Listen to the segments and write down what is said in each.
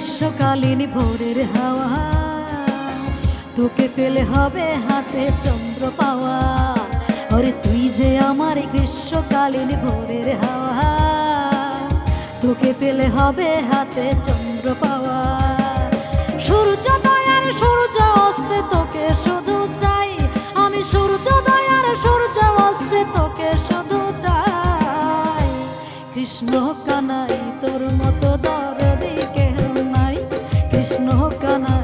গ্রীষ্মকালীন ভোরের হাওয়া। তোকে পেলে হবে হাতে চন্দ্র পাওয়া। ওরে তুই যে আমার গ্রীষ্মকালীন ভোরের হাওয়া। তোকে পেলে হবে হাতে চন্দ্র পাওয়া। সূর্যোদয় আর সূর্য অস্তে তোকে শুধু চাই। আমি সূর্যোদয় আর সূর্য অস্তে তোকে শুধু চাই। কৃষ্ণ কৃষ্ণ কানাই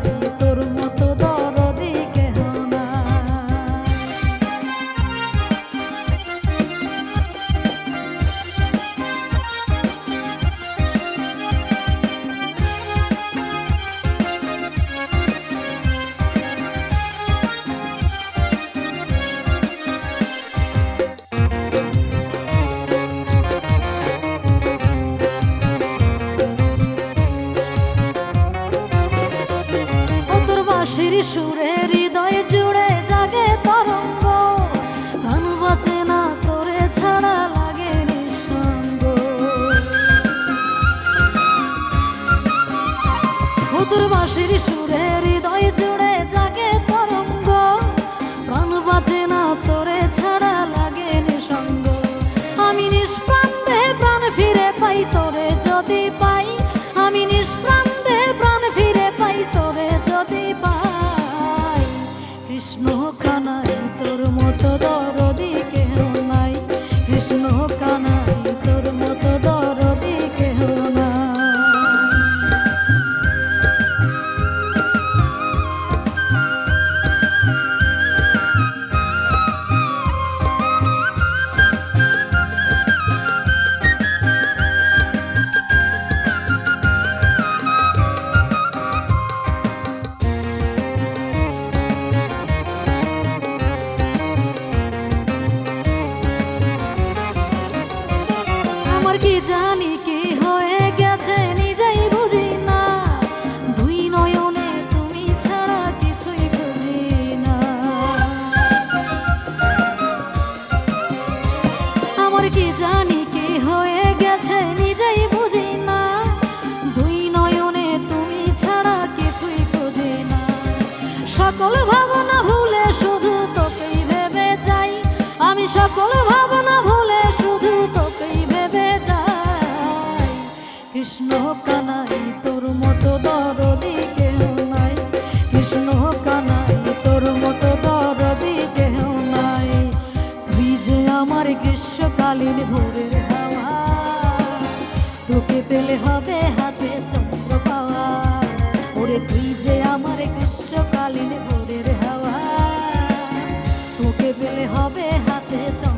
বাঁশির সুরে হৃদয় জুড়ে জাগে তরঙ্গ। প্রাণ বাঁচে না, তোরে ছাড়া লাগে নিঃসঙ্গ। তোর বাঁশির সুরে হৃদয় জুড়ে জাগে তরঙ্গ। প্রাণ বাঁচে না, তোরে ছাড়া লাগে নিঃসঙ্গ। আমি নিষ্প্রাণ প্রাণ ফিরে পাই তোরে যদি পাই, আমি নিষ্প্রাণ সকল ভাবনা ভুলে শুধু তোকেই ভেবে যাই। কৃষ্ণ কানাই, তোর মতো দরদি কেহ নাই। কৃষ্ণ কানাই, তোর মতো দরদি কেহ নাই। তুই আমার গ্রীষ্মকালীন ভোরের হবে হাতে চন্দ্র